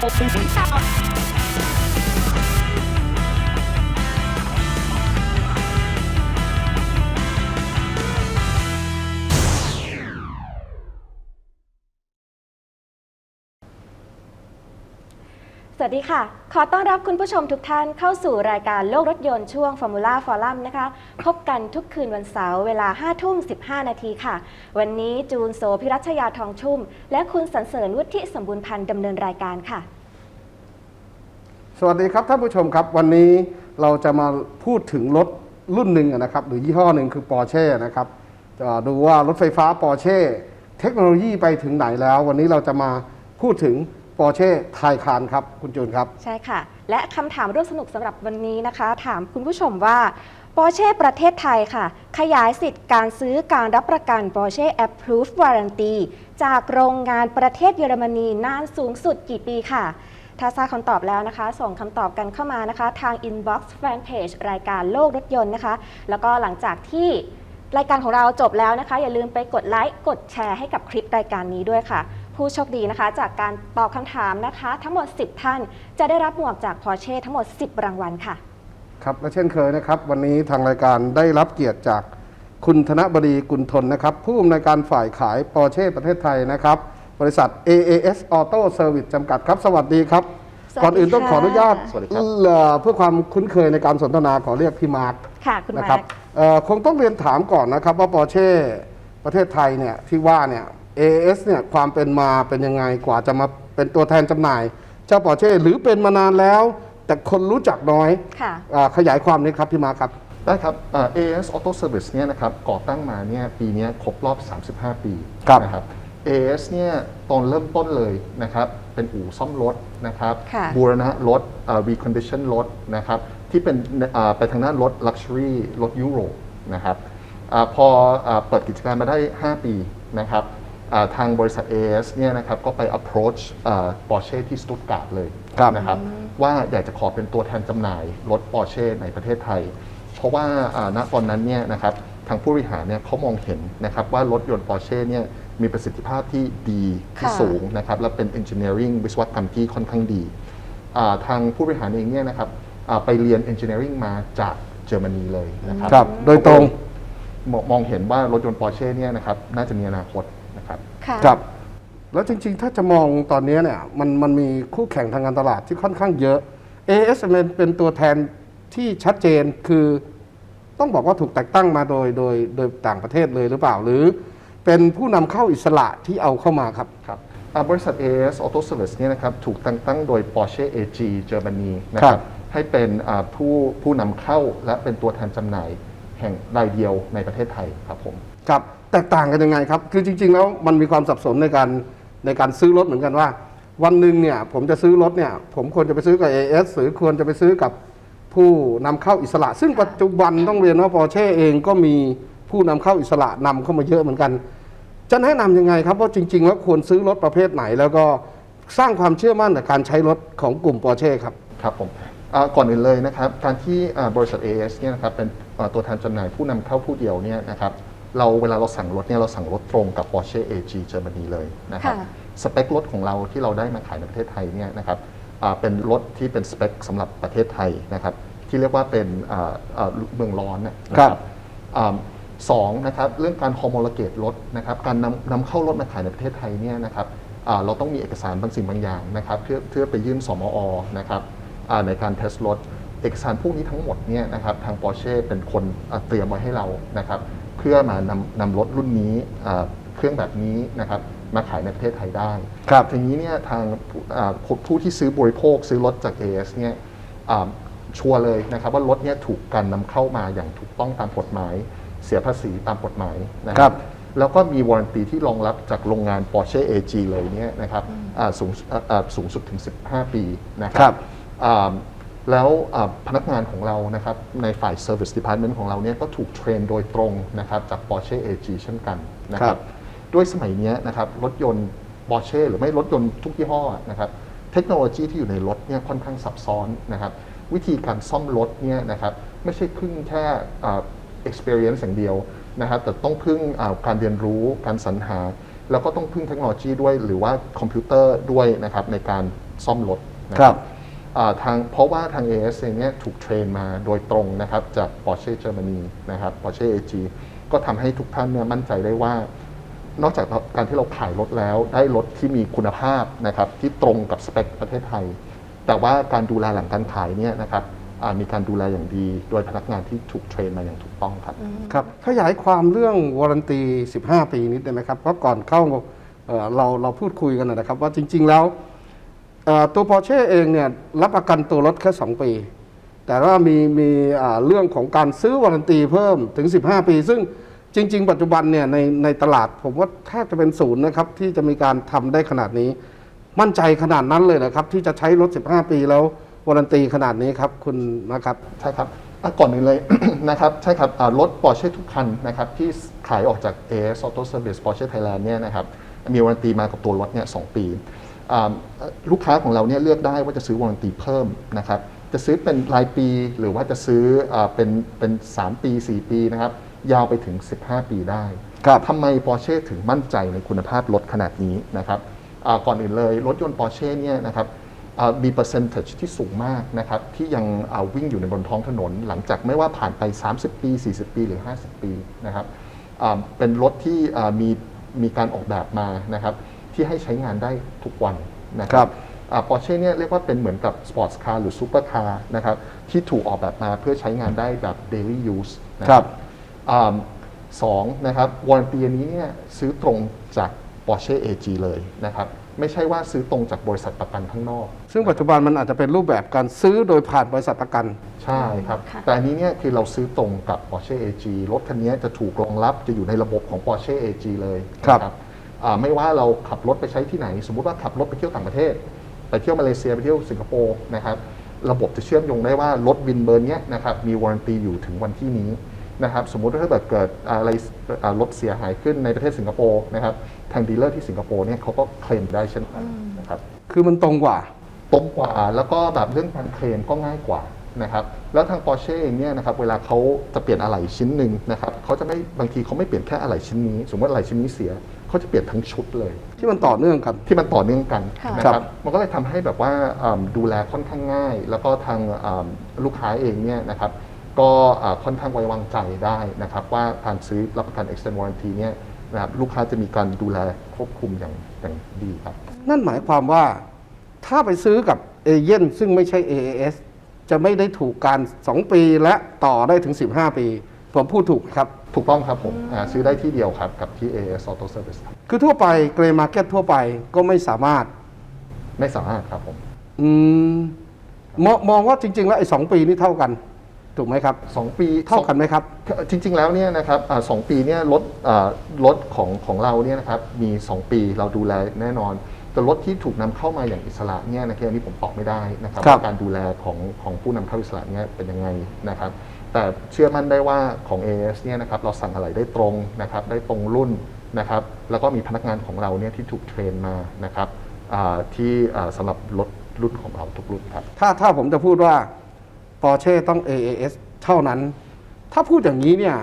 Open สวัสดีค่ะ ขอต้อนรับคุณผู้ชมทุกท่านเข้าสู่รายการโลกรถยนต์ช่วง Formula Forum นะคะ พบกันทุกคืนวันเสาร์เวลา5ทุ่ม 15 นาทีค่ะ วันนี้จูนโสพิรัชยาทองชุ่ม และคุณสันเสริญวุฒิสมบูรณ์พันธ์ดำเนินรายการค่ะ สวัสดีครับท่านผู้ชมครับ วันนี้เราจะมาพูดถึงรถรุ่นหนึ่งนะครับ หรือยี่ห้อหนึ่งคือปอร์เช่นะครับจะดูว่ารถไฟฟ้าปอร์เช่เทคโนโลยีไปถึงไหนแล้ว วันนี้เราจะมาพูดถึง ปอร์เช่ไทยคานครับ คุณจูนครับ ใช่ค่ะ และคำถามร่วมสนุกสำหรับวันนี้นะคะ ถามคุณผู้ชมว่าปอร์เช่ประเทศไทยค่ะ ขยายสิทธิ์การซื้อการรับประกัน Porsche Approved Warranty จากโรงงานประเทศเยอรมนีนานสูงสุดกี่ปีค่ะ ถ้าทราบคำตอบแล้วนะคะ ส่งคำตอบกันเข้ามานะคะ ทาง inbox fanpage รายการโลกรถยนต์นะคะ แล้วก็หลังจากที่รายการของเราจบแล้วนะคะ อย่าลืมไปกดไลค์กดแชร์ให้กับคลิปรายการนี้ด้วยค่ะ ผู้โชคดีนะคะ จากการตอบคำถามนะคะ ทั้งหมด 10 ท่าน จะได้รับหมวกจาก Porsche ทั้งหมด 10 รางวัลค่ะ ครับและเช่นเคยนะครับ วันนี้ทางรายการได้รับเกียรติจากคุณธนบดีกุลทนนะครับ ผู้อำนวยการฝ่ายขายปอร์เช่ประเทศไทยนะครับ บริษัท AAS Auto Service จำกัดครับ สวัสดีครับ สวัสดีก่อนอื่นต้องขออนุญาตค่ะ สวัสดีครับ เอ่อเพื่อความคุ้นเคยในการสนทนาขอเรียกพี่มาร์ค ค่ะ คุณนะมาครัร์บค เอ่อคงต้องเรียนถามก่อนนะครับว่าปอร์เช่ประเทศไทยเนี่ยที่ว่าเนี่ย AS เนี่ยความเป็นมาเป็นยังไงกว่าจะมาเป็นตัวแทนจำหน่าย เจ้าปอร์เช่หรือเป็นมานานแล้ว แต่คนรู้จักน้อยค่ะ อ่าขยายความนี้ครับพี่มาร์คครับ ได้ครับเอ่อ AS Auto Service เนี่ยนะครับก่อตั้งมาเนี่ยปีเนี้ยครบรอบ 35 ปีครับนะครับ AS เนี่ยตอนเริ่มต้นเลยนะครับเป็นอู่ซ่อมรถนะครับค่ะ บูรณะรถเอ่อ recondition รถนะครับที่เป็นเอ่อไปทางด้านรถ luxury รถยุโรปนะครับอาพออาเปิดกิจการมาได้ 5 ปีนะครับอ่า ทางบริษัท AS เนี่ยนะครับก็ไป approach อ่า Porsche ที่สตุตการ์ดเลยครับนะครับว่าอยากจะขอเป็นตัวแทนจำหน่ายรถ Porsche ในประเทศไทย เพราะว่าอ่าณตอนนั้นเนี่ยนะครับทางผู้บริหารเนี่ยเขามองเห็นนะครับว่ารถยนต์ Porsche เนี่ยมีประสิทธิภาพที่ดีที่ค่ะสูงนะครับและเป็น engineering วิศวกรรมที่ค่อนข้างดีอ่าทางผู้บริหารเองเนี่ยนะครับอ่าไปเรียน engineering มาจากเยอรมนีเลยนะครับครับโดยตรงมองมองเห็นว่ารถยนต์ Porsche เนี่ยนะครับน่าจะมีอนาคตนะ ครับค่ะ ครับแล้วจริงๆ ถ้าจะมองตอนนี้เนี่ยมันมันมีคู่แข่งทางการตลาดที่ค่อนข้างเยอะ AS เป็นเป็นตัวแทนที่ชัดเจนคือต้องบอกว่าถูกแต่งตั้งมาโดยโดยโดยต่างประเทศเลยหรือเปล่าหรือ เป็นผู้นำเข้าอิสระที่เอาเข้ามาครับ ครับอ่าบริษัท AS Auto Service เนี่ยนะครับถูกตั้งตั้งโดย Porsche AG เยอรมนีนะคครัรับบ ให้เป็นอ่าผู้ผู้นำเข้าและเป็นตัวแทนจำหน่ายแห่งรายเดียวในประเทศไทยครับผม ครับ แตกต่างกันยังไงครับ คือจริง ๆ แล้วมันมีความสับสนในการในการซื้อรถเหมือนกันว่า วันหนึ่งเนี่ยผมจะซื้อรถเนี่ยผมควรจะไปซื้อกับ AS หรือควรจะไปซื้อกับผู้นำเข้าอิสระ ซึ่งปัจจุบันต้องเรียนว่าปอร์เช่เองก็มีผู้นำเข้าอิสระนำเข้ามาเยอะเหมือนกัน จะแนะนำยังไงครับว่าจริง ๆ แล้วควรซื้อรถประเภทไหน แล้วก็สร้างความเชื่อมั่นในการใช้รถของกลุ่มปอร์เช่ครับ ครับผมอ่าก่อนอื่นเลยนะครับ การที่อ่าบริษัท AS เนี่ยนะครับเป็นอ่าตัวแทนจำหน่ายผู้นำเข้าผู้เดียวเนี่ยนะครับ เราเวลาเราสั่งรถเนี่ยเราสั่งรถตรงกับ Porsche AG เยอรมนีเลยนะครับค่ะ สเปครถของเราที่เราได้มาขายในประเทศไทยเนี่ยนะครับอ่าเป็นรถที่เป็นสเปคสำหรับประเทศไทยนะครับที่เรียกว่าเป็นอ่าอ่าเมืองร้อนนะนะคครัรับบ อ่าสองนะครับเรื่องการฮอร์โมลเกตรถนะครับการนำนำเข้ารถมาขายในประเทศไทยเนี่ยนะครับอ่าเราต้องมีเอกสารบางสิ่งบางอย่างนะครับเพื่อเพื่อไปยื่นสมอนะครับอ่าในการเทสรถ เอกสารพวกนี้ทั้งหมดเนี่ยนะครับทาง Porsche เป็นคนอ่าเตรียมไว้ให้เรานะครับ เพื่อมานำนำรถรุ่นนี้อ่าเครื่องแบบนี้นะครับมาขายในประเทศไทยได้ครับทีนี้เนี่ยทางผู้อ่าผู้ผู้ที่ซื้อบริโภคซื้อรถจาก AS เนี่ยอ่าชัวร์เลยนะครับว่ารถเนี่ยถูกการนำเข้ามาอย่างถูกต้องตามกฎหมาย เสียภาษีตามกฎหมายนะคครัรับบแล้วก็มีวารันตีที่รองรับจากโรงงาน Porsche AG เลยเนี่ยนะครับอ่าสูงอ่าอ่าสูงสุดถึง 15 ปีนะคครัรับอ่า แล้วอ่าพนักงานของเรานะครับในฝ่าย Service Department ของเราเนี่ยก็ถูกเทรนโดยตรงนะครับจาก Porsche AG เช่นกันนะคครัรับบด้วยสมัยเนี้ยนะครับรถยนต์ Porsche หรือไม่รถยนต์ทุกยี่ห้อนะครับเทคโนโลยีที่อยู่ในรถเนี่ยค่อนข้างซับซ้อนนะครับวิธีการซ่อมรถเนี่ยนะครับไม่ใช่พึ่งแค่อ่า experience อย่างเดียวนะครับแต่ต้องพึ่งอ่าการเรียนรู้การสรรหา แล้วก็ต้องพึ่งเทคโนโลยีด้วยหรือว่าคอมพิวเตอร์ด้วยนะครับในการซ่อมรถนะครับอ่า ทางเพราะว่าทาง AS เองเนี่ยถูกเทรนมาโดยตรงนะครับจาก Porsche Germany นะครับ Porsche AG ก็ทำให้ทุกท่านเนี่ยมั่นใจได้ว่า นอกจากการที่เราขายรถแล้วได้รถที่มีคุณภาพนะครับที่ตรงกับสเปคประเทศไทย แต่ว่าการดูแลหลังการขายเนี่ยนะครับอ่ามีการดูแลอย่างดี โดยพนักงานที่ถูกเทรนมาอย่างถูกต้องครับครับขยายความเรื่องวารันตี 15 ปีนิดได้ไหมครับเพราะก่อนเข้าเอ่อเราเราพูดคุยกันนะครับว่าจริง ๆ แล้ว ตัว Porsche เองเนี่ยรับประกันตัวรถแค่ 2 ปี แต่ว่ามีมีเรื่องของการซื้อวารันตีเพิ่มถึง 15 ปี ซึ่งจริง ๆ ปัจจุบันเนี่ยในในตลาดผมว่าแทบจะเป็นศูนย์นะครับ ที่จะมีการทำได้ขนาดนี้ มั่นใจขนาดนั้นเลยนะครับ ที่จะใช้รถ 15 ปีแล้ววารันตีขนาดนี้ครับคุณนะครับใช่ครับก่อนอื่นเลยนะครับใช่ครับรถ Porsche ทุกคันนะครับที่ขายออกจาก AS Auto Service Porsche Thailand เนี่ยนะครับมีวารันตีมากับตัวรถเนี่ยสองปี ลูกค้าของเราเนี่ยเลือกได้ว่าจะซื้อวารันตีเพิ่มนะครับจะซื้อเป็นรายปีหรือว่าจะซื้ออาเป็นเป็น3ปี 4 ปีนะครับยาวไปถึง 15 ปีได้ครับทำไม Porsche ถึงมั่นใจในคุณภาพรถขนาดนี้นะครับอ่าก่อนอื่นเลยรถยนต์ Porsche เนี่ยนะครับอ่ามีเปอร์เซนต์ที่สูงมากนะครับที่ยังอ่าวิ่งอยู่ในบนท้องถนน หลังจากไม่ว่าผ่านไป 30 ปี 40 ปีหรือ 50 ปีนะครับอ่าเป็นรถที่อ่ามีมีการออกแบบมานะครับ ที่ให้ใช้งานได้ทุกวันนะคครัรับบปอร์เช่เนี่ยเรียกว่าเป็นเหมือนกับสปอร์ตคาร์หรือซูเปอร์คาร์นะครับที่ถูกออกแบบมาเพื่อใช้งานได้แบบ daily use นะครับอ่าสองนะครับวารันตีอันนี้เนี่ยซื้อตรงจาก Porsche AG เลยนะครับไม่ใช่ว่าซื้อตรงจากบริษัทประกันข้างนอก ซึ่งปัจจุบันมันอาจจะเป็นรูปแบบการซื้อโดยผ่านบริษัทประกัน ใช่ครับค่ะแต่อันนี้เนี่ยคือเราซื้อตรงกับ Porsche AG รถคันนี้จะถูกรองรับจะอยู่ในระบบของ Porsche AG เลยครับนะอ่า ไม่ว่าเราขับรถไปใช้ที่ไหน สมมุติว่าขับรถไปเที่ยวต่างประเทศ ไปเที่ยวมาเลเซียไปเที่ยวสิงคโปร์นะครับระบบจะเชื่อมโยงได้ว่ารถวินเบอร์เนี้ยนะครับมีวารันตีอยู่ถึงวันที่นี้นะครับสมมุติว่าถ้าเกิดเกิดอะไรอ่ารถเสียหายขึ้นในประเทศสิงคโปร์นะครับทางดีลเลอร์ที่สิงคโปร์เนี่ยเขาก็เคลมได้เช่นกันนะครับคือมันตรงกว่าตรงกว่าแล้วก็แบบเรื่องการเคลมก็ง่ายกว่านะครับแล้วทาง Porsche เองเนี่ยนะครับเวลาเขาจะเปลี่ยนอะไหล่ชิ้นหนึ่งนะครับเขาจะไม่บางทีเขาไม่เปลี่ยนแค่อะไหล่ชิ้นนี้ สมมติอะไหล่ชิ้นนี้เสีย เขาจะเปลี่ยนทั้งชุดเลย ที่มันต่อเนื่องกันที่มันต่อเนื่องกันค่ะนะคครัรับบมันก็เลยทำให้แบบว่าอ่าดูแลค่อนข้างง่าย แล้วก็ทางอ่าลูกค้าเองเนี่ยนะครับก็อ่าค่อนข้างไว้วางใจได้นะครับว่าการซื้อรับประกัน extend warranty เนี่ยนะครับลูกค้าจะมีการดูแลควบคุมอย่างอย่างดีครับ นั่นหมายความว่าถ้าไปซื้อกับเอเย่นซึ่งไม่ใช่ AAS จะไม่ได้ถูกการ 2 ปีและต่อได้ถึง 15 ปี ผมพูดถูกไหมครับ ถูกต้องครับผมอ่าซื้อได้ที่เดียวครับกับที่ AS Auto Service ครับคือทั่วไปเกรย์มาร์เก็ตทั่วไปก็ไม่สามารถ ไม่สามารถครับผม อืมมองมองว่าจริง ๆ แล้วไอ้สองปีนี่เท่ากัน ถูกไหมครับสองปี เท่ากันไหมครับ จริง ๆ แล้วเนี่ยนะครับอาสองปีเนี่ยรถอ่ารถของของเราเนี่ยนะครับมี 2 ปีเราดูแลแน่นอน แต่รถที่ถูกนำเข้ามาอย่างอิสระเนี่ยนะครับอันนี้ผมตอบไม่ได้นะครับครับ ว่าการดูแลของของผู้นำเข้าอิสระเนี่ยเป็นยังไงนะครับ แต่เชื่อมั่นได้ว่าของ AS เนี่ยนะครับเราสั่งอะไรได้ตรงนะครับได้ตรงรุ่นนะครับแล้วก็มีพนักงานของเราเนี่ยที่ถูกเทรนมานะครับอ่าที่อ่าสำหรับรถรุ่นของเราทุกรุ่นครับ ถ้าถ้าผมจะพูดว่า Porsche ต้อง AAS เท่านั้น ถ้าพูดอย่างนี้เนี่ย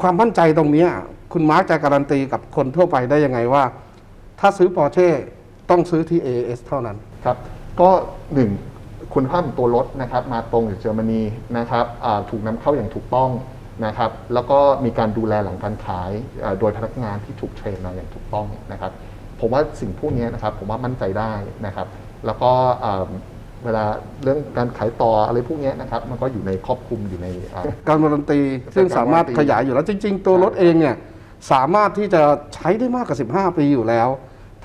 ความมั่นใจตรงเนี้ยคุณมาร์กจะการันตีกับคนทั่วไปได้ยังไงว่า ถ้าซื้อ Porsche ต้องซื้อที่ AAS เท่านั้น ครับ ก็หนึ่ง คุณภาพของตัวรถนะครับมาตรงจากเยอรมนีนะครับอ่าถูกนำเข้าอย่างถูกต้องนะครับ แล้วก็มีการดูแลหลังการขายอ่าโดยพนักงานที่ถูกเทรนมาอย่างถูกต้องนะครับ ผมว่าสิ่งพวกนี้นะครับผมว่ามั่นใจได้นะครับ แล้วก็อ่าเวลาเรื่องการขายต่ออะไรพวกนี้นะครับ มันก็อยู่ในครอบคลุมอยู่ในอ่าการวารันตีซึ่งสามารถขยายอยู่แล้วจริง ๆ ตัวรถเองเนี่ยสามารถที่จะใช้ได้มากกว่า 15 ปีอยู่แล้ว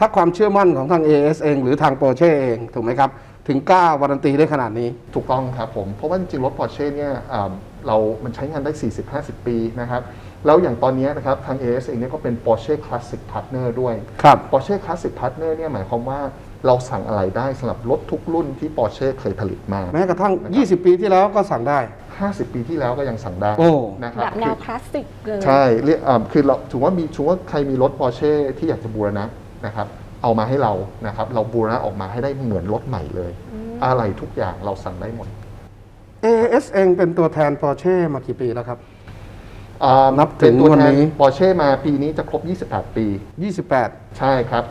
ถ้าความเชื่อมั่นของทาง AS เอง หรือทาง Porsche เอง ถูกไหมครับ ถึงกล้าวารันตีได้ขนาดนี้ ถูกต้องครับผม เพราะว่าจริงๆรถ Porsche เนี่ยอ่าเรา มันใช้งานได้ 40-50 ปีนะครับ แล้วอย่างตอนนี้นะครับ ทาง AS เองเนี่ยก็เป็น Porsche Classic Partner ด้วย ครับ Porsche Classic Partner เนี่ยหมายความว่าเราสั่งอะไรได้สำหรับรถทุกรุ่นที่ Porsche เคยผลิตมา แม้กระทั่ง 20 ปีที่แล้วก็สั่งได้ 50 ปีที่แล้วก็ยังสั่งได้โอ้ นะคแบรับบแนคืวอคลาสสิกเลย ใช่เรียกอ่าคือเราถือว่ามีถือว่าใครมีรถ Porsche ที่อยากจะบูรณะนะครับ เอามาให้เรานะครับ เราบูรณะออกมาให้ได้เหมือนรถใหม่เลย อะไรทุกอย่างเราสั่งได้หมด AS เองเป็นตัวแทน Porsche มากี่ปีแล้วครับ อ่านับถึงเป็ตัววันแทนี้ ปอร์เช่มาปีนี้จะครบ 28 ปี 28 ใช่ครับ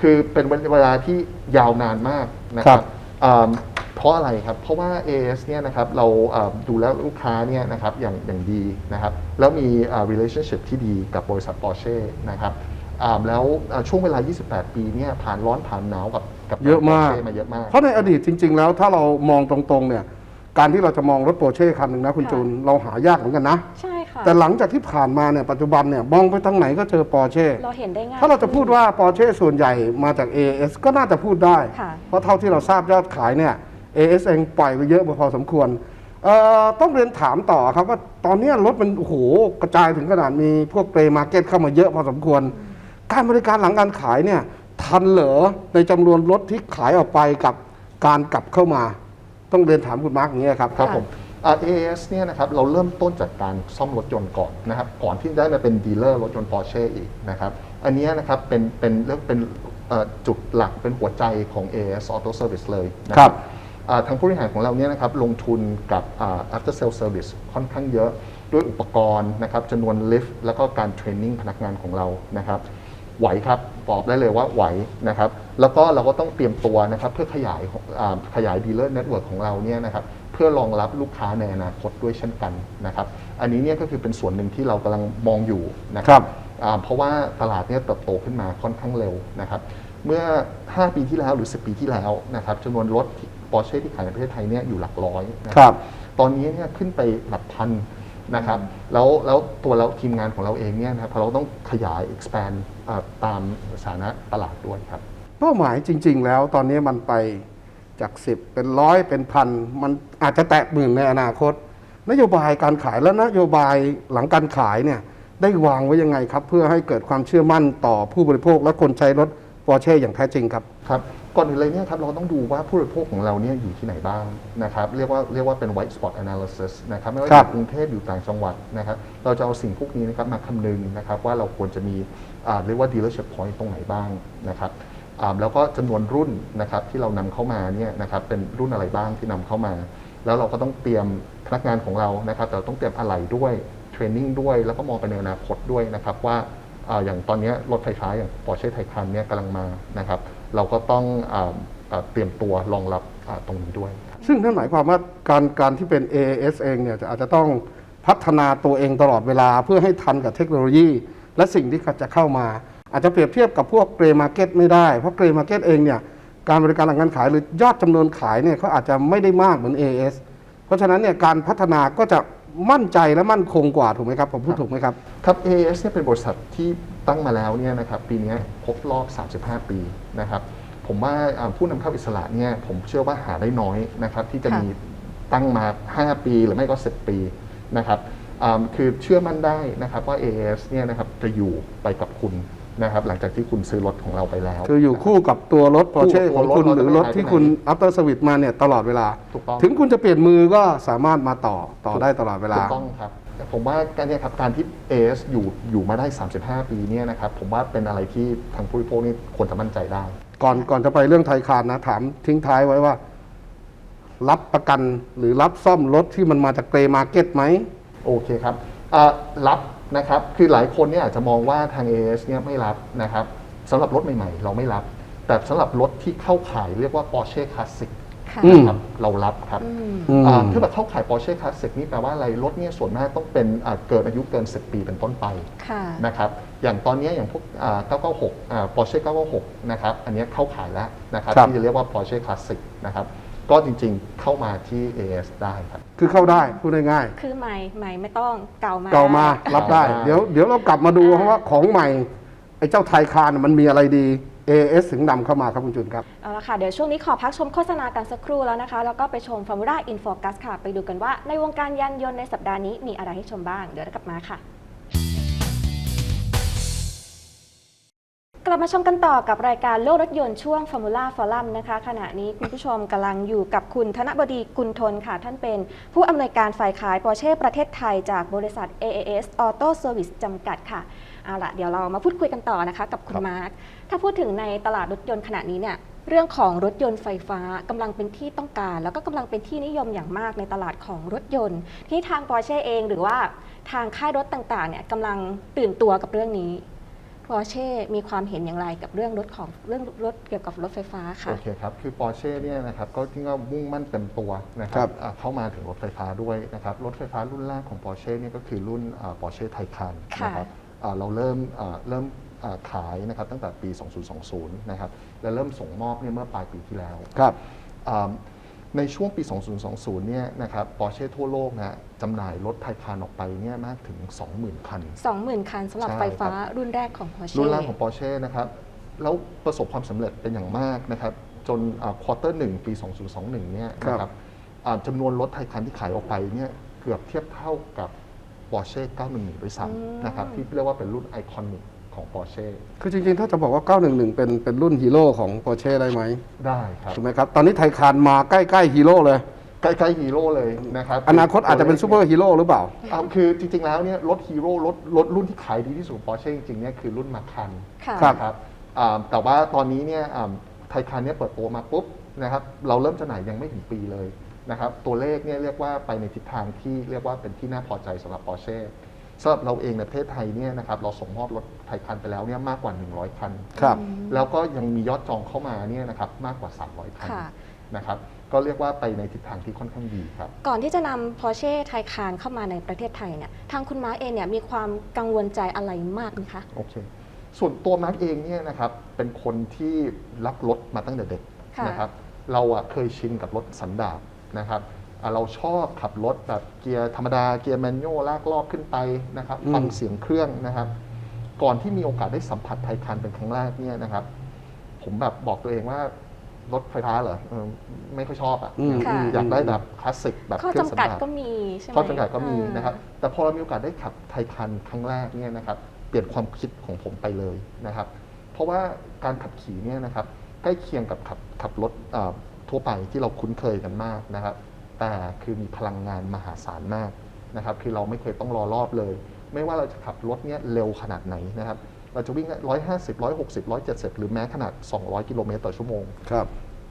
คคือเป็นเวลาที่ยาวนานมากนะคครัรับบอ่าเพราะอะไรครับ เพราะว่า AS เนี่ยนะครับเราอ่าดูแลลูกค้าเนี่ยนะครับอย่างอย่างดีนะครับ แล้วมีอ่า relationship ที่ดีกับบริษัท Porsche นะครับอ่า แล้วอ่าช่วงเวลา 28 ปีเนี่ยผ่านร้อนผ่านหนาวกับกับเยอะมาก Porsche มาเยอะมาก เพราะในอดีตจริง ๆ แล้วถ้าเรามองตรงๆเนี่ยการที่เราจะมองรถโปรเช่คันหนึ่งนะคุณค่ะจูนเราหายากเหมือนกันนะ ใช่ค่ะ แต่หลังจากที่ผ่านมาเนี่ยปัจจุบันเนี่ยมองไปทางไหนก็เจอปอร์เช่เราเห็นได้ง่ายถ้าเราจะพูดว่าปอร์เช่ส่วนใหญ่มาจาก AS ก็น่าจะพูดได้ค่ะเพราะเท่าที่เราทราบยอดขายเนี่ย AS เองปล่อยไปเยอะพอสมควรเอ่อต้องเรียนถามต่อครับว่าตอนเนี้ยรถมันโอ้โหกระจายถึงขนาดมีพวกเปรมาร์เก็ตเข้ามาเยอะพอสมควร การบริการหลังการขายเนี่ยทันเหรอในจำนวนรถที่ขายออกไปกับการกลับเข้ามา ต้องเรียนถามคุณมาร์กอย่างนี้ยครับครับผมอ่า AAS เนี่ยนะครับเราเริ่มต้นจากการซ่อมรถยนต์ก่อนนะครับก่อนที่ได้มาเป็นดีลเลอร์รถยนต์ Porsche อีกนะครับอันเนี้ยนะครับเป็นเป็นเรียกเป็นเอ่อจุดหลักเป็นหัวใจของ AAS Auto Service เลยนะครับอ่าทางผู้บริหารของเราเนี่ยนะครับลงทุนกับอ่า after sale service ค่อนข้างเยอะด้วยอุปกรณ์นะครับจำนวนลิฟต์แล้วก็การเทรนนิ่งพนักงานของเรานะครับ ไหวครับบอกได้เลยว่าไหวนะครับ แล้วก็เราก็ต้องเตรียมตัวนะครับ เพื่อขยายอ่าขยายดีลเลอร์เน็ตเวิร์กของเราเนี่ยนะครับเพื่อรองรับลูกค้าในอนาคตด้วยเช่นกันนะครับ อันนี้เนี่ยก็คือเป็นส่วนหนึ่งที่เรากำลังมองอยู่นะคครัรับอ่าเพราะว่าตลาดเนี่ยเติบโตขึ้นมาค่อนข้างเร็วนะครับ เมื่อ 5 ปีที่แล้วหรือ 10 ปีที่แล้วนะครับจำนวนรถปอร์เช่ที่ขายในประเทศไทยเนี่ยอยู่หลักร้อยนะครับ ตอนนี้เนี่ยขึ้นไปหลักพัน นะครับแล้วแล้วตัวเราทีมงานของเราเองเนี่ยนะครับเราต้องขยาย expand อ่าตามสถานะตลาดด้วยครับ เป้าหมายจริง ๆ แล้วตอนนี้มันไปจาก10เป็นร้อยเป็นพันมันอาจจะแตะหมื่นในอนาคต นโยบายการขายและนโยบายหลังการขายเนี่ยได้วางไว้ยังไงครับ เพื่อให้เกิดความเชื่อมั่นต่อผู้บริโภคและคนใช้รถปอร์เช่อย่างแท้จริงครับ ครับ ก่อนอื่นเลยเนี่ยครับเราต้องดูว่าผู้บริโภคของเราเนี่ยอยู่ที่ไหนบ้างนะครับเรียกว่าเรียกว่าเป็น white spot analysis นะครับไม่ว่าครัจะบกรุงเทพอยู่ต่างจังหวัดนะครับเราจะเอาสิ่งพวกนี้นะครับมาคำนึงนะครับว่าเราควรจะมีอ่าเรียกว่า dealership point ตรงไหนบ้างนะครับอ่าแล้วก็จำนวนรุ่นนะครับที่เรานำเข้ามาเนี่ยนะครับเป็นรุ่นอะไรบ้างที่นำเข้ามา แล้วเราก็ต้องเตรียมพนักงานของเรานะครับแต่เราต้องเตรียมอะไหล่ด้วยเทรนนิ่งด้วย แล้วก็มองไปในอนาคตด้วยนะครับว่าอ่าอย่างตอนนี้รถไฟฟ้าอย่าง Porsche Taycan เนี่ยกำลังมานะครับ เราก็ต้องอาอ่าเตรียมตัวรองรับอ่าตรงนี้ด้วยครับซึ่งนั่นหมายความว่าการการที่เป็น AAS เองเนี่ยจะอาจจะต้องพัฒนาตัวเองตลอดเวลาเพื่อให้ทันกับเทคโนโลยี และสิ่งที่จะเข้ามา อาจจะเปรียบเทียบกับพวกเกรมาร์เก็ตไม่ได้ เพราะเกรมาร์เก็ตเองเนี่ยการบริการหลังการขายหรือยอดจำนวนขายเนี่ยเขาอาจจะไม่ได้มากเหมือน AAS เพราะฉะนั้นเนี่ยการพัฒนาก็จะมั่นใจและมั่นคงกว่าถูกไหมครับผมพูดถูกไหมครับครับ AAS เนี่ยเป็นบริษัทที่ ตั้งมาแล้วเนี่ยนะครับปีนี้ครบรอบ 35 ปีนะครับผมว่าอ่าผู้นำเข้าอิสระเนี่ยผมเชื่อว่าหาได้น้อยนะครับที่จะค่ะมีตั้งมา 5 ปีหรือไม่ก็ 10 ปีนะครับอ่าคือเชื่อมั่นได้นะครับว่า AAS เนี่ยนะครับจะอยู่ไปกับคุณนะครับหลังจากที่คุณซื้อรถของเราไปแล้ว คืออยู่คู่กับตัวรถคู่ Porsche กับของคุณตัวรถหรือรถที่เราจะไม่หายไปไหนคุณ after service มาเนี่ยตลอดเวลาถูกต้องถึงคุณจะเปลี่ยนมือก็สามารถมาต่อต่อได้ตลอดเวลาถูกต้องครับ ผมว่าการเนี่ยครับการที่ AS อยู่อยู่มาได้ 35 ปีเนี่ยนะครับผมว่าเป็นอะไรที่ทางผู้บริโภคนี่ควรจะมั่นใจได้ ก่อนก่อนจะไปเรื่องไทยคานนะ ถามทิ้งท้ายไว้ว่า รับประกันหรือรับซ่อมรถที่มันมาจากเกรมาร์เก็ตไหมโอเคครับอ่ารับนะครับคือหลายคนเนี่ยอาจจะมองว่าทาง AS เนี่ยไม่รับนะครับสำหรับรถใหม่ๆ เราไม่รับ แต่สำหรับรถที่เข้าข่ายเรียกว่า Porsche Classic ค่ะ อืม นะครับเรารับครับอืม อืม อ่าถ้าแบบเข้าข่าย Porsche Classic นี่แปลว่าอะไรรถเนี่ยส่วนมากต้องเป็นอ่าเกิดอายุเกิน 10 ปีเป็นต้นไปค่ะ นะครับอย่างตอนนี้อย่างพวกอ่า996อ่า Porsche 996นะครับอันนี้เข้าขายแล้วนะครับครับ ที่จะเรียกว่า Porsche Classic นะครับก็จริงๆเข้ามาที่ AS ได้ครับ คือเข้าได้พูดง่ายคือใหม่ใหม่ไม่ต้องเก่ามา ๆเก่ามารับได้ เก่ามา เดี๋ยวเดี๋ยวเรากลับมาดูอ่าเพราะว่าของใหม่ไอ้เจ้าไทยคานมันมีอะไรดี AS ถึงนำเข้ามาครับคุณจุนครับ เอาละค่ะ เดี๋ยวช่วงนี้ขอพักชมโฆษณากันสักครู่แล้วนะคะ แล้วก็ไปชม Formula In Focus ค่ะ ไปดูกันว่าในวงการยานยนต์ในสัปดาห์นี้มีอะไรให้ชมบ้าง เดี๋ยวกลับมาค่ะ กลับมาชมกันต่อกับรายการโลกรถยนต์ช่วง Formula Forum นะคะ ขณะนี้คุณผู้ชมกำลังอยู่กับคุณธนบดีกุลทนค่ะ ท่านเป็นผู้อำนวยการฝ่ายขายปอร์เช่ประเทศไทยจากบริษัท AAS Auto Service จำกัดค่ะ เอาละเดี๋ยวเรามาพูดคุยกันต่อนะคะกับคุณครับมาร์คถ้าพูดถึงในตลาดรถยนต์ขณะนี้เนี่ยเรื่องของรถยนต์ไฟฟ้ากำลังเป็นที่ต้องการ แล้วก็กำลังเป็นที่นิยมอย่างมากในตลาดของรถยนต์ ที่ทางปอร์เช่เองหรือว่าทางค่ายรถต่างๆเนี่ยกำลังตื่นตัวกับเรื่องนี้ปอร์เช่มีความเห็นอย่างไรกับเรื่องรถของเรื่องรถเกี่ยวกับรถไฟฟ้าค่ะโอเคครับคือ Porsche เนี่ยนะครับก็ที่ว่ามุ่งมั่นเต็มตัวนะคครัรับบอ่าเข้ามาถึงรถไฟฟ้าด้วยนะครับรถไฟฟ้ารุ่นแรกของ Porsche เนี่ยก็คือรุ่นอ่า Porsche Taycan ค่ะนะครับอ่า เราเริ่มอ่าเริ่มอ่าขายนะครับตั้งแต่ปี 2020 นะครับและเริ่มส่งมอบเนี่ยเมื่อปลายปีที่แล้วครับอ่าในช่วงปี 2020 เนี่ยนะครับ Porsche ทั่วโลกนะจำหน่ายรถไทยคานออกไปเนี่ยมากถึง 20,000 คัน 20,000 คันสำหรับใช่ไฟฟ้าครับรุ่นแรกของ Porsche รุ่นแรกของ Porsche นะครับแล้วประสบความสำเร็จเป็นอย่างมากนะครับจนควอเตอร์หนึ่งปี 2021 เนี่ยนะคครัรับบอ่าจำนวนรถไทยคันที่ขายออกไปเนี่ยเกือบเทียบเท่ากับ Porsche 911 ด้วยอืมซ้ำนะครับที่เรียกว่าเป็นรุ่นไอคอนิกของ Porsche คือจริงๆ ถ้าจะบอกว่า 911 เป็นเป็นรุ่นฮีโร่ของ Porsche ได้ไหม ได้ครับถูกไหมครับ ตอนนี้ไทคานมาใกล้ๆฮีโร่เลย ใกล้ๆฮีโร่เลยนะครับ อนาคตอาจจะเป็นซูเปอร์ฮีโร่หรือเปล่าอ่าคือจริงๆ แล้วเนี่ยรถฮีโร่รถรถรุ่นที่ขายดีที่สุดของ Porsche จริงๆ เนี่ยคือรุ่นมาคันค่ะครับนะครับอ่าแต่ว่าตอนนี้เนี่ยอ่าไทยคันเนี่ยเปิดตัวมาปุ๊บนะครับเราเริ่มจำหน่ายยังไม่ถึงปีเลย นะครับตัวเลขเนี่ยเรียกว่าไปในทิศทางที่เรียกว่าเป็นที่น่าพอใจสำหรับ Porsche สำหรับเราเองในประเทศไทยเนี่ยนะครับเราส่งมอบรถไทยคันไปแล้วเนี่ยมากกว่า 100 คัน ครับ แล้วก็ยังมียอดจองเข้ามาเนี่ยนะครับมากกว่า 300 คันค่ะ นะครับก็เรียกว่าไปในทิศทางที่ค่อนข้างดีครับ ก่อนที่จะนำ Porsche Taycan เข้ามาในประเทศไทยเนี่ยทางคุณมาร์คเองเนี่ยมีความกังวลใจอะไรมากไหมคะ โอเค ส่วนตัวมาร์กเองเนี่ยนะครับเป็นคนที่รักรถมาตั้งแต่เด็กค่ะ นะครับ เราอะเคยชินกับรถสันดาป นะครับอะเราชอบขับรถแบบเกียร์ธรรมดาเกียร์แมนนวลลากรอบขึ้นไปนะครับอืมฟังเสียงเครื่องนะครับ ก่อนที่มีโอกาสได้สัมผัสไทยคันเป็นครั้งแรกเนี่ยนะครับ ผมแบบบอกตัวเองว่ารถไฟฟ้าเหรอเออไม่ค่อยชอบอะอืมค่ะอยากได้แบบคลาสสิกแบบข้อเครื่องสันจำกัดดาปก็มีใช่ไหมข้อจำกัดก็มีอ่านะครับ แต่พอเรามีโอกาสได้ขับไทยคันครั้งแรกเนี่ยนะครับ เปลี่ยนความคิดของผมไปเลยนะครับ เพราะว่าการขับขี่เนี่ยนะครับใกล้เคียงกับขับขับรถเอ่อ ทั่วไปที่เราคุ้นเคยกันมากนะครับ แต่คือมีพลังงานมหาศาลมากนะครับ คือเราไม่เคยต้องรอรอบเลย ไม่ว่าเราจะขับรถเนี่ยเร็วขนาดไหนนะครับ เราจะวิ่งร้อยห้าสิบร้อยหกสิบร้อยเจ็ดสิบหรือแม้ขนาด 200 กิโลเมตรต่อชั่วโมง ครับ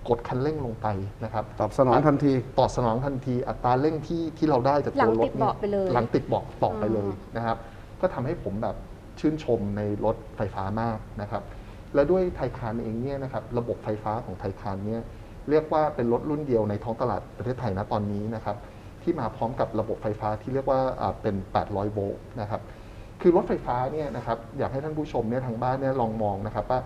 กดคันเร่งลงไปนะครับตอบสนองทันที ตอบสนองทันทีอัตราเร่งที่ที่เราได้จากหลัตัวงรติถดเบาะไปเลย หลังติดเบาะเบาะไปเลยอ๋อนะครับ ก็ทำให้ผมแบบชื่นชมในรถไฟฟ้ามากนะครับ และด้วยไทยคานเองเนี่ยนะครับ ระบบไฟฟ้าของไทยคานเนี่ย เรียกว่าเป็นรถรุ่นเดียวในท้องตลาดประเทศไทยนะตอนนี้นะครับที่มาพร้อมกับระบบไฟฟ้าที่เรียกว่าอ่าเป็น 800 โวลต์นะครับคือรถไฟฟ้าเนี่ยนะครับอยากให้ท่านผู้ชมเนี่ยทางบ้านเนี่ยลองมองนะครับว่า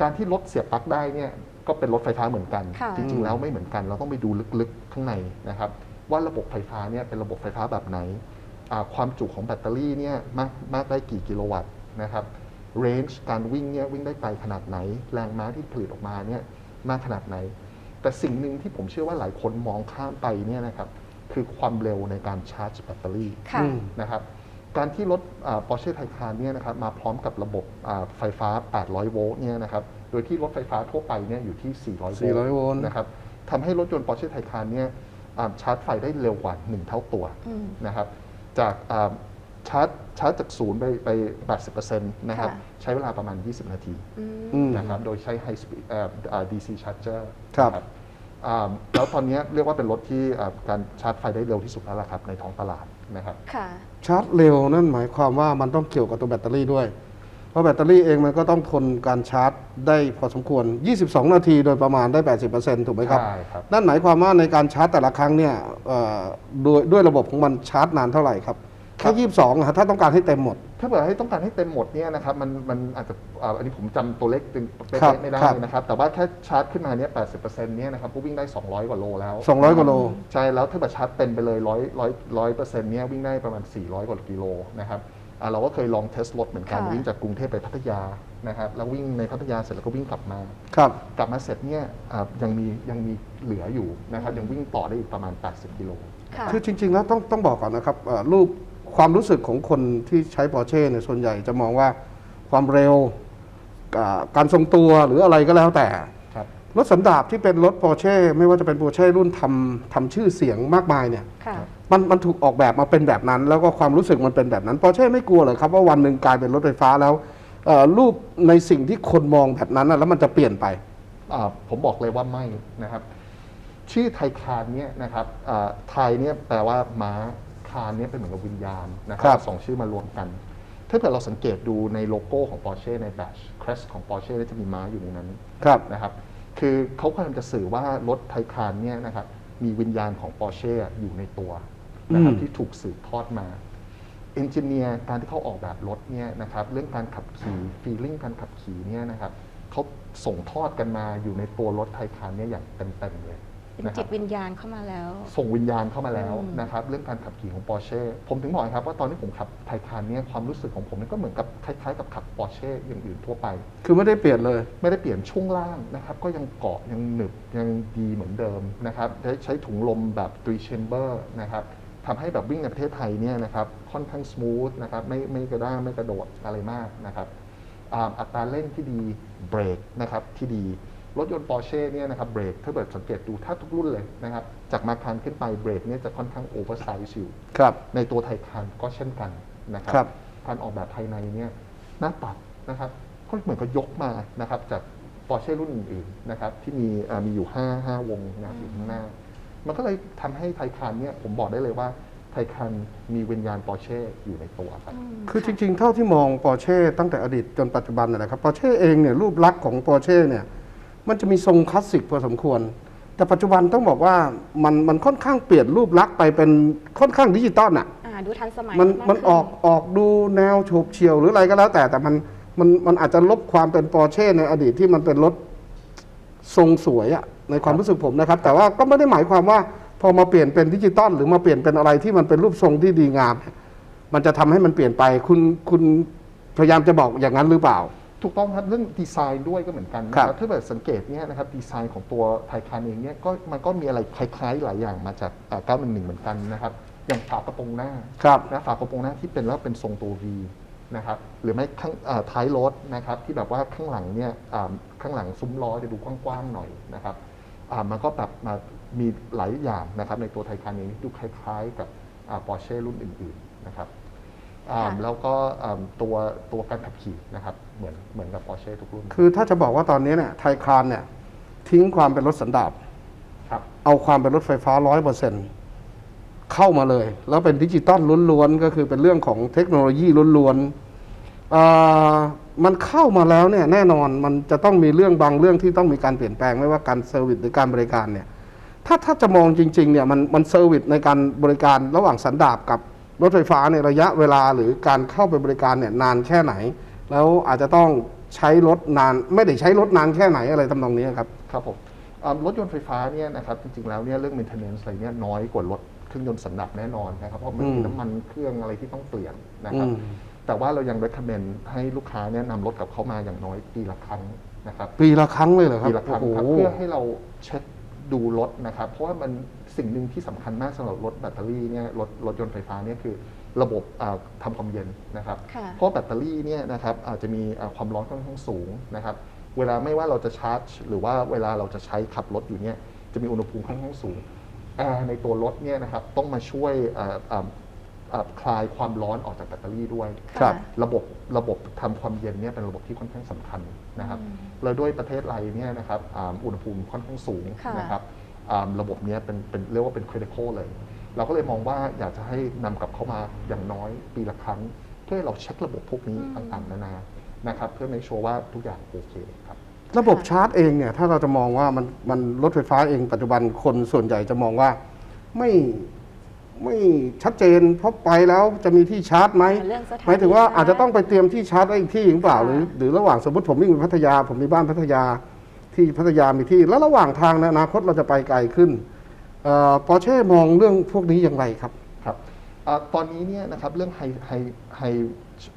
การที่รถเสียบปลั๊กได้เนี่ยก็เป็นรถไฟฟ้าเหมือนกันค่ะจริงๆแล้วไม่เหมือนกัน เราต้องไปดูลึกๆข้างในนะครับว่าระบบไฟฟ้าเนี่ยเป็นระบบไฟฟ้าแบบไหนอ่าความจุของแบตเตอรี่เนี่ยมากมากได้กี่กิโลวัตต์นะครับเรนจ์การวิ่งเนี่ยวิ่งได้ไกลขนาดไหน แรงม้าที่ผลิตออกมาเนี่ยมากขนาดไหน แต่สิ่งหนึ่งที่ผมเชื่อว่าหลายคนมองข้ามไปเนี่ยนะครับคือความเร็วในการชาร์จแบตเตอรี่ค่ะอืมนะครับการที่รถปอร์เช่ไทคานเนี่ยนะครับมาพร้อมกับระบบอ่าไฟฟ้า 800 โวลต์เนี่ยนะครับโดยที่รถไฟฟ้าทั่วไปเนี่ยอยู่ที่ 400 400โวลต์ นะครับทำให้รถยนต์ปอร์เช่ไทคานเนี่ยอ่าชาร์จไฟได้เร็วกว่า 1 เท่าตัวอืม นะครับจากอ่า ชาร์จชาร์จจากศูนย์ไปไป80%นะครับค่ะใช้เวลาประมาณ 20 นาทีอืมอืม นะครับโดยใช้ High Speed เอ่ออ่า DC Charger ครับ นะอ่าแล้วตอนนี้เรียกว่าเป็นรถที่อ่าการชาร์จไฟได้เร็วที่สุดแล้วล่ะครับในท้องตลาดนะครับค่ะ ชาร์จเร็วนั่นหมายความว่ามันต้องเกี่ยวกับตัวแบตเตอรี่ด้วย เพราะแบตเตอรี่เองมันก็ต้องทนการชาร์จได้พอสมควร 22 นาทีโดยประมาณได้ 80%ถูกไหมครับ ใช่ครับ นั่นหมายความว่าในการชาร์จแต่ละครั้งเนี่ยเอ่อโดยด้วยระบบของมันชาร์จนานเท่าไหร่ครับ ครัแค่บ22อะฮะถ้าต้องการให้เต็มหมด ถ้าเกิดให้ต้องการให้เต็มหมดเนี่ยนะครับมันมันอาจจะอ่าอันนี้ผมจำตัวเลขเป็นเป๊ครับะๆไม่ได้ครับนะครับ แต่ว่าแค่ชาร์จขึ้นมาเนี่ย80%เนี่ยนะครับก็วิ่งได้ 200 กว่าโลแล้ว200กว่าโล ใช่แล้วถ้าเกิดชาร์จเต็มไปเลย100 100 100เปอร์เซ็นต์เนี่ยวิ่งได้ประมาณ 400 กว่ากิโลนะครับอ่าเราก็เคยลองเทสรถเหมือนกันค่ะ วิ่งจากกรุงเทพไปพัทยานะครับแล้ววิ่งในพัทยาเสร็จแล้วก็วิ่งกลับมา ครับ กลับมาเสร็จเนี่ยอ่ายังมียังมีเหลืออยู่นะครับยังวิ่งต่อได้อีกประมาณ 80กิโล ค่ะ คือจริงๆแล้วต้องต้องบอกก่อนนะครับเอ่อรูป ความรู้สึกของคนที่ใช้ปอร์เช่เนี่ยส่วนใหญ่จะมองว่าความเร็วอ่าการทรงตัวหรืออะไรก็แล้วแต่ ครับรถสันดาปที่เป็นรถปอร์เช่ไม่ว่าจะเป็นปอร์เช่รุ่นทำทำชื่อเสียงมากมายเนี่ย ค่ะ มันมันถูกออกแบบมาเป็นแบบนั้น แล้วก็ความรู้สึกมันเป็นแบบนั้นปอร์เช่ไม่กลัวเลยครับว่าวันหนึ่งกลายเป็นรถไฟฟ้าแล้วเอ่อรูปในสิ่งที่คนมองแบบนั้นน่ะแล้วมันจะเปลี่ยนไป อ่าผมบอกเลยว่าไม่นะครับ ชื่อไทยคานเนี่ยนะครับอ่าไทยเนี่ยแปลว่าม้า คานเนี่ยเป็นเหมือนกับวิญญาณนะคครัรับบสองชื่อมารวมกัน ถ้าถ้าเกิดเราสังเกตดูในโลโก้ของ Porsche ในแบช crest ของ Porsche เนี่ยจะมีม้าอยู่ในนั้นครับนะครับ คือเขาพยายามจะสื่อว่ารถไทคานเนี่ยนะครับมีวิญญาณของ Porsche อยู่ในตัวนะครับอืม ที่ถูกสืบทอดมา เอนจิเนียร์การที่เขาออกแบบรถเนี่ยนะครับเรื่องการขับขี่ฟีลลิ่งการขับขี่เนี่ยนะครับเขาส่งทอดกันมาอยู่ในตัวรถไทคานเนี่ยอย่างเต็มๆเลย เป็นนะคจิรับตวิญญาณเข้ามาแล้ว ส่งวิญญาณเข้ามาแล้วอืม นะครับเรื่องการขับขี่ของ Porsche ผมถึงบอกครับว่าตอนที่ผมขับไทคานเนี่ยความรู้สึกของผมเนี่ยก็เหมือนกับคล้ายๆกับขับ Porsche อย่างอื่นทั่วไป คือไม่ได้เปลี่ยนเลย ไม่ได้เปลี่ยนช่วงล่างนะครับก็ยังเกาะยังหนึบยังดีเหมือนเดิมนะครับใช้ใช้ถุงลมแบบ three chamber นะครับทำให้แบบวิ่งในประเทศไทยเนี่ยนะครับค่อนข้างส o t h นะครับไม่ไม่กระด้างไม่กระโดดอะไรมากนะครับอ่าอัตราเร่งที่ดีเบรกนะครับที่ดี รถยนต์ Porsche เนี่ยนะครับเบรกถ้าเกิดสังเกตดูถ้าทุกรุ่นเลยนะครับจากมาคานขึ้นไปเบรกเนี่ยจะค่อนข้างโอเวอร์ไซส์อยู่ครับในตัวไทยคานก็เช่นกันนะครับครับการออกแบบภายในเนี่ยหน้าปัดนะครับก็เหมือนกับยกมานะครับจากปอร์เช่รุ่นอื่นๆนะครับที่มีเอ่อมีอยู่ 5 5 วงนะครับอยู่ข้างหน้า มันก็เลยทำให้ไทยคานเนี่ยผมบอกได้เลยว่าไทยคานมีวิญญาณปอร์เช่อยู่ในตัวครับ คือจริงๆ เท่าที่มองปอร์เช่ตั้งแต่อดีตจนปัจจุบันนะนะครับปอร์เช่เองเนี่ยรูปลักษณ์ของปอร์เช่เนี่ย มันจะมีทรงคลาสสิกพอสมควร แต่ปัจจุบันต้องบอกว่ามันมันค่อนข้างเปลี่ยนรูปลักษณ์ไปเป็นค่อนข้างดิจิตอลอะอ่าดูทันสมัยมันากมันขึ้ออกออกดูแนวโฉบเฉี่ยวหรืออะไรก็แล้วแต่แต่มันมันมันอาจจะลบความเป็นปอร์เช่ในอดีตที่มันเป็นรถทรงสวยอะในความรู้สึกผมนะครับ แต่ว่าก็ไม่ได้หมายความว่า พอมาเปลี่ยนเป็นดิจิตอลหรือมาเปลี่ยนเป็นอะไรที่มันเป็นรูปทรงที่ดีงาม มันจะทำให้มันเปลี่ยนไป คุณคุณพยายามจะบอกอย่างนั้นหรือเปล่า ถูกต้องครับเรื่องดีไซน์ด้วยก็เหมือนกันนะคครัรับบถ้าเกิดสังเกตเนี่ยนะครับดีไซน์ของตัวไทยคานเองเนี่ยก็มันก็มีอะไรคล้ายๆหลายอย่างมาจากอ่า911 เหมือนกันนะครับอย่างฝากระโปรงหน้าครับนะฝากระโปรงหน้าที่เป็นแล้วเป็นทรงตัว V นะครับหรือไม่ข้างเอ่อท้ายรถนะครับที่แบบว่าข้างหลังเนี่ยอ่าข้างหลังซุ้มล้อจะดูกว้างๆหน่อยนะครับอ่ามันก็แบบมามีหลายอย่างนะครับในตัวไทยคานเองที่ดูคล้ายๆ กับปอร์เช่รุ่นอื่นๆนะครับ อ่าค่ะ แล้วก็อ่าตัวตัวการขับขี่นะครับเหมือนเหมือนกับปอร์เช่ทุกรุ่นคือถ้าจะบอกว่าตอนนี้เนี่ยไทยคานเนี่ยทิ้งความเป็นรถสันดาปครับ เอาความเป็นรถไฟฟ้าร้อยเปอร์เซ็นเข้ามาเลย แล้วเป็นดิจิตอลล้วนๆ ก็คือเป็นเรื่องของเทคโนโลยีล้วนๆเอ่อมันเข้ามาแล้วเนี่ยแน่นอนมันจะต้องมีเรื่องบางเรื่องที่ต้องมีการเปลี่ยนแปลงไม่ว่าการเซอร์วิสหรือการบริการเนี่ยถ้าถ้าจะมองจริงๆเนี่ยมันมันเซอร์วิสในการบริการระหว่างสันดาปกับ รถไฟฟ้าในยระยะเวลาหรือการเข้าไปบริการเนี่ยนานแค่ไหน แล้วอาจจะต้องใช้รถนานไม่ได้ใช้รถนานแค่ไหนอะไรทำนองนี้ครับ ครับผมอ่ารถยนต์ไฟฟ้าเนี่ยนะครับจริงๆแล้วเนี่ยเรื่อง maintenance อะไรเนี่ยน้อยกว่ารถเครื่องยนต์สันดาปแน่นอนนะครับเพราะมันมีอืมน้ำมันเครื่องอะไรที่ต้องเปลี่ยนนะครับอืมแต่ว่าเรายัง recommend ให้ลูกค้าเนี่ยนำรถกลับเข้ามาอย่างน้อยปีละครั้งนะครับปีละครั้งเลยเหรอครับปีละครั้งโอ้ครับโหเพื่อให้เราเช็ค ดูรถนะครับ เพราะว่ามันสิ่งหนึ่งที่สำคัญมากสำหรับรถแบตเตอรี่เนี่ยรถรถยนต์ไฟฟ้าเนี่ยคือระบบอ่าทำความเย็นนะครับค่ะเพราะแบตเตอรี่เนี่ยนะครับอาจจะมีอ่าความร้อนค่อนข้างสูงนะครับ เวลาไม่ว่าเราจะชาร์จ หรือว่าเวลาเราจะใช้ขับรถอยู่เนี่ยจะมีอุณหภูมิค่อนข้างสูงแอร์ในตัวรถเนี่ยนะครับต้องมาช่วยอ่าอ่าอ่าคลายความร้อนออกจากแบตเตอรี่ด้วยครับระบบระบบทำความเย็นเนี่ยเป็นระบบที่ค่อนข้างสำคัญนะครับ แล้วด้วยประเทศไทยเนี่ยนะครับอ่าอุณหภูมิค่อนข้างสูงค่ะนะครับอ่าระบบเนี้ยเป็นเป็นเรียกว่าเป็น critical เลย เราก็เลยมองว่าอยากจะให้นำกลับเข้ามาอย่างน้อยปีละครั้ง เพื่อให้เราเช็คระบบพวกนี้ต่างๆนานานะครับ เพื่อให้ชัวร์ว่าทุกอย่างโอเคครับระบบชาร์จเองเนี่ยถ้าเราจะมองว่ามันมันรถไฟฟ้าเองปัจจุบันคนส่วนใหญ่จะมองว่าไม่ ไม่ชัดเจนเพราะไปแล้วจะมีที่ชาร์จไหมเรื่องสถานหมายถึงว่าที่ชาร์จอาจจะต้องไปเตรียมที่ชาร์จไว้อีกที่หรือเปล่าค่ะหรือหรือระหว่างสมมติผมวิ่งไปพัทยา ผมมีบ้านพัทยาที่พัทยามีที่ แล้วระหว่างทางในอนาคตเราจะไปไกลขึ้นปอร์เช่มองเรื่องพวกนี้อย่างไรครับครับอาตอนนี้เนี่ยนะครับเรื่อง high high high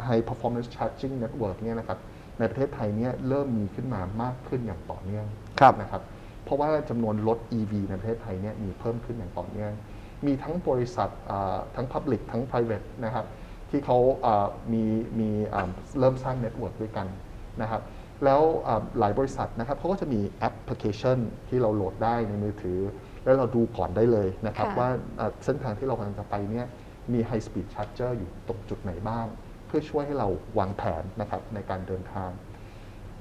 high performance charging network เนี่ยนะครับในประเทศไทยเนี่ยเริ่มมีขึ้นมามากขึ้นอย่างต่อเนื่องครับนะครับ เพราะว่าจำนวนรถ EV ในประเทศไทยเนี่ยมีเพิ่มขึ้นอย่างต่อเนื่อง มีทั้งบริษัทอ่าทั้ง Public ทั้ง Private นะครับที่เขาอ่ามีมีอ่าเริ่มสร้างเน็ตเวิร์กด้วยกันนะครับแล้วอ่าหลายบริษัทนะครับเขาก็จะมีแอปพลิเคชันที่เราโหลดได้ในมือถือ แล้วเราดูก่อนได้เลยนะครับค่ะว่าอ่าเส้นทางที่เรากำลังจะไปเนี่ยมี High Speed Charger อยู่ตรงจุดไหนบ้าง เพื่อช่วยให้เราวางแผนนะครับในการเดินทาง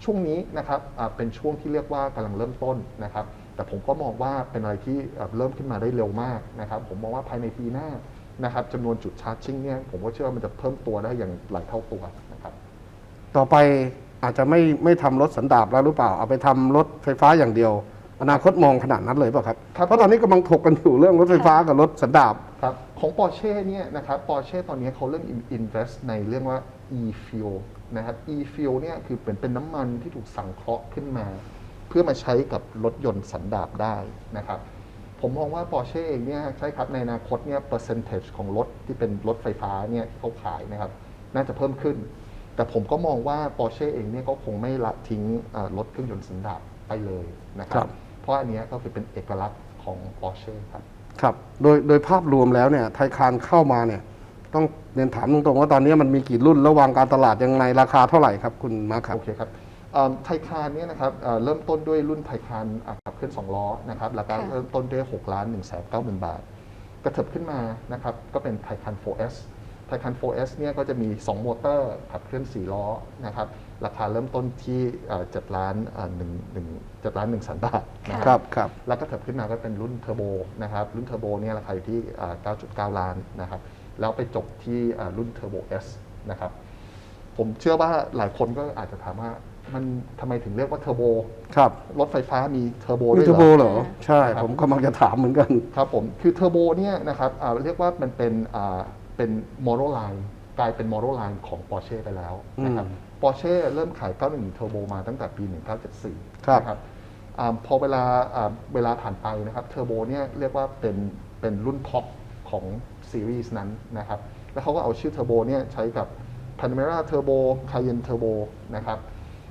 ช่วงนี้นะครับอ่าเป็นช่วงที่เรียกว่ากำลังเริ่มต้นนะครับ แต่ผมก็มองว่าเป็นอะไรที่อ่าเริ่มขึ้นมาได้เร็วมากนะครับ ผมมองว่าภายในปีหน้านะครับจำนวนจุดชาร์จชิ่งเนี่ยผมก็เชื่อว่ามันจะเพิ่มตัวได้อย่างหลายเท่าตัวนะครับ ต่อไปอาจจะไม่ไม่ทำรถสันดาปแล้วหรือเปล่า เอาไปทำรถไฟฟ้าอย่างเดียว อนาคตมองขนาดนั้นเลยเปล่าครับครับ เพราะตอนนี้กำลังถกกันอยู่เรื่องรถไฟฟ้ากับรถสันดาปครับของ Porsche เนี่ยนะครับ Porsche ตอนนี้เขาเริ่ม invest ในเรื่องว่า e-fuel นะครับ e-fuel เนี่ยคือเป็นเป็นน้ำมันที่ถูกสังเคราะห์ขึ้นมาเพื่อมาใช้กับรถยนต์สันดาปได้นะครับ ผมมองว่า Porsche เองเนี่ยใช่ครับในอนาคตเนี่ย percentage ของรถที่เป็นรถไฟฟ้าเนี่ยที่เขาขายนะครับ น่าจะเพิ่มขึ้น แต่ผมก็มองว่า Porsche เองเนี่ยก็คงไม่ละทิ้งเอ่อรถเครื่องยนต์สันดาปไปเลยนะคครัรับบเพราะอันเนี้ยก็คือเป็นเอกลักษณ์ของ Porsche ครับครับ โดยโดยภาพรวมแล้วเนี่ยไทยคานเข้ามาเนี่ยต้องเรียนถามตรงๆว่าตอนนี้มันมีกี่รุ่นระหวางการตลาดยังไงราคาเท่าไหร่ครับคุณมาร์คครับโอเคครับเอิ่ม ไทคานเนี่ยนะครับเอ่อเริ่มต้นด้วยรุ่นไทคานอะขับเคลื่อน2ล้อนะครับราคาค่ะเริ่มต้นด้วย6ล้าน1 9 0 0 0 0 บาท กระเถิบขึ้นมานะครับก็เป็นไทคาน 4S ไทคาน 4S เนี่ยก็จะมี 2 มอเตอร์ขับเคลื่อน 4 ล้อนะครับราคาเริ่มต้นที่เอ่อ7ล้านเอ่อ1 1 7ล้าน1แสนบาทนะคครับรับครับแล้วก็เถิบขึ้นมาก็เป็นรุ่นเทอร์โบนะครับรุ่นเทอร์โบเนี่ยราคาอยู่ที่อ่า9.9 ล้านนะครับแล้วไปจบที่อ่ารุ่นเทอร์โบ S นะครับผมเชื่อว่าหลายคนก็อาจจะถามว่า มันทำไมถึงเรียกว่าเทอร์โบ ครับรถไฟฟ้ามีเทอร์โบมีด้วยเทอร์เหโบรอ เหรอ ใช่ครับผมกำลังจะถามเหมือนกัน ครับผม คือเทอร์โบเนี่ยนะครับอ่าเรียกว่ามันเป็นอ่าเป็นโมโ l ไลน์กลายเป็นโมโ l ไลน์ของ Porsche ไปแล้วนะครับอืม Porsche เริ่มขาย 911เทอร์โบมาตั้งแต่ปี 1974ครับ นะครับอาพอเวลาอ่าเวลาผ่านไปนะครับเทอร์โบเนี่ยเรียกว่าเป็นเป็นรุ่นท็อปของซีรีส์นั้นนะครับ แล้วเขาก็เอาชื่อเทอร์โบเนี่ยใช้กับ Panamera Turbo Cayenne Turbo นะครับ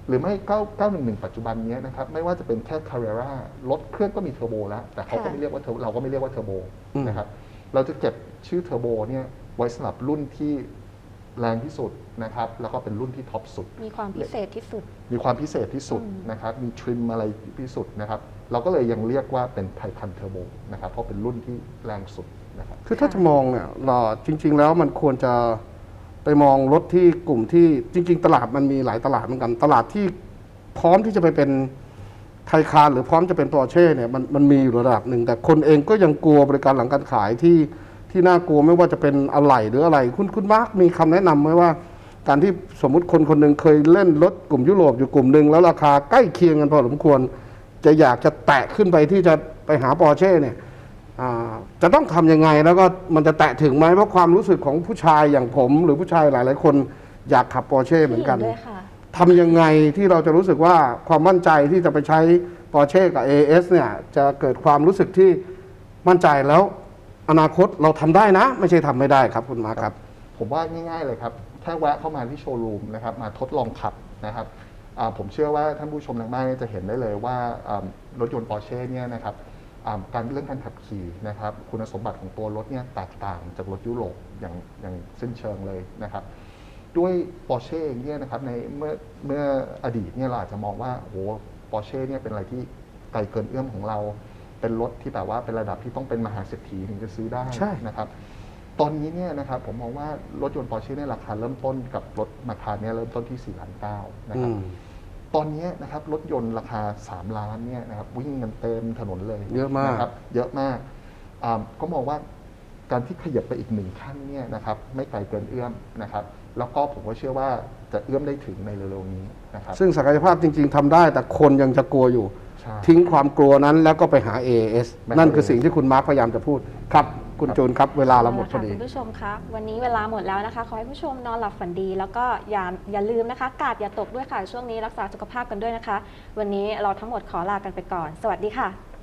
หรือไม่9 911 ปัจจุบันเนี้ยนะครับไม่ว่าจะเป็นแค่ Carrera รถเครื่องก็มีเทอร์โบแล้ว แต่เขาก็ค่ะไม่เรียกว่า turbo เราก็ไม่เรียกว่าเทอร์โบอืมนะครับเราจะเก็บชื่อเทอร์โบเนี่ยไว้สำหรับรุ่นที่แรงที่สุดนะครับแล้วก็เป็นรุ่นที่ท็อปสุด มีความพิเศษที่สุด มีความพิเศษที่สุดอืมนะครับมีทริมอะไรที่สุดนะครับเราก็เลยยังเรียกว่าเป็นไทคันเทอร์โบนะครับเพราะเป็นรุ่นที่แรงสุดนะครับคือถ้าจะมองเนี่ยเราจริง ๆ แล้วมันควรจะ ไปมองรถที่กลุ่มที่จริง ๆ ตลาดมันมีหลายตลาดเหมือนกัน ตลาดที่พร้อมที่จะไปเป็นไทยคารหรือพร้อมจะเป็นปอร์เช่เนี่ยมันมันมีอยู่ระดับหนึ่ง แต่คนเองก็ยังกลัวบริการหลังการขายที่ที่น่ากลัวไม่ว่าจะเป็นอะไหล่หรืออะไร คุณคุณมาร์กมีคำแนะนำไหมว่า การที่สมมุติคนคนหนึ่งเคยเล่นรถกลุ่มยุโรปอยู่กลุ่มหนึ่งแล้วราคาใกล้เคียงกันพอสมควร จะอยากจะแตะขึ้นไปที่จะไปหาปอร์เช่เนี่ย จะต้องทำยังไงแล้วก็มันจะแตะถึงไหมเพราะความรู้สึกของผู้ชายอย่างผม หรือผู้ชายหลายๆคนอยากขับปอร์เช่เหมือนกันด้วยค่ะทำยังไงที่เราจะรู้สึกว่าความมั่นใจที่จะไปใช้ปอร์เช่กับ AS เนี่ยจะเกิดความรู้สึกที่มั่นใจแล้ว อนาคตเราทำได้นะ ไม่ใช่ทำไม่ได้ครับคุณมาร์คครับ ผมว่าง่าย ๆเลยครับแค่แวะเข้ามาที่โชว์รูมนะครับมาทดลองขับนะครับอ่าผมเชื่อว่าท่านผู้ชมทางบ้านเนี่ยจะเห็นได้เลยว่าอ่ารถยนต์ Porsche เนี่ยนะครับอ่า การเรื่องการขับขี่นะครับคุณสมบัติของตัวรถเนี่ยแตกต่างจากรถยุโรปอย่างอย่างสิ้นเชิงเลยนะครับด้วย Porsche เองเนี่ยนะครับในเมื่อเมื่ออดีตเนี่ยเราอาจจะมองว่าโอ้โห Porsche เนี่ยเป็นอะไรที่ไกลเกินเอื้อมของเรา เป็นรถที่แบบว่าเป็นระดับที่ต้องเป็นมหาเศรษฐีถึงจะซื้อได้ใช่นะครับตอนนี้เนี่ยนะครับผมมองว่ารถยนต์ Porsche เนี่ยราคาเริ่มต้นกับรถมาคาเนี่ยเริ่มต้นที่4ล้านเก้านะคอืรับม ตอนนี้นะครับรถยนต์ราคา 3 ล้านเนี่ยนะครับวิ่งกันเต็มถนนเลยเยอะมาก นะครับเยอะมากอ่าก็มองว่าการที่ขยับไปอีกหนึ่งขั้นเนี่ยนะครับไม่ไกลเกินเอื้อมนะครับ แล้วก็ผมก็เชื่อว่าจะเอื้อมได้ถึงในเร็วๆนี้นะครับซึ่งศักยภาพจริง ๆทำได้ แต่คนยังจะกลัวอยู่ ใช่ ทิ้งความกลัวนั้นแล้วก็ไปหา AS ไปหานั่นคือ AS สิ่งที่คุณมาร์คพยายามจะพูดครับ คุณจูนครับเวลาเราหมดพอค่ะดีคุณผู้ชมคะวันนี้เวลาหมดแล้วนะคะ ขอให้ผู้ชมนอนหลับฝันดี แล้วก็อย่าอย่าลืมนะคะ กาดอย่าตกด้วยค่ะช่วงนี้รักษาสุขภาพกันด้วยนะคะ วันนี้เราทั้งหมดขอลากันไปก่อน สวัสดีค่ะ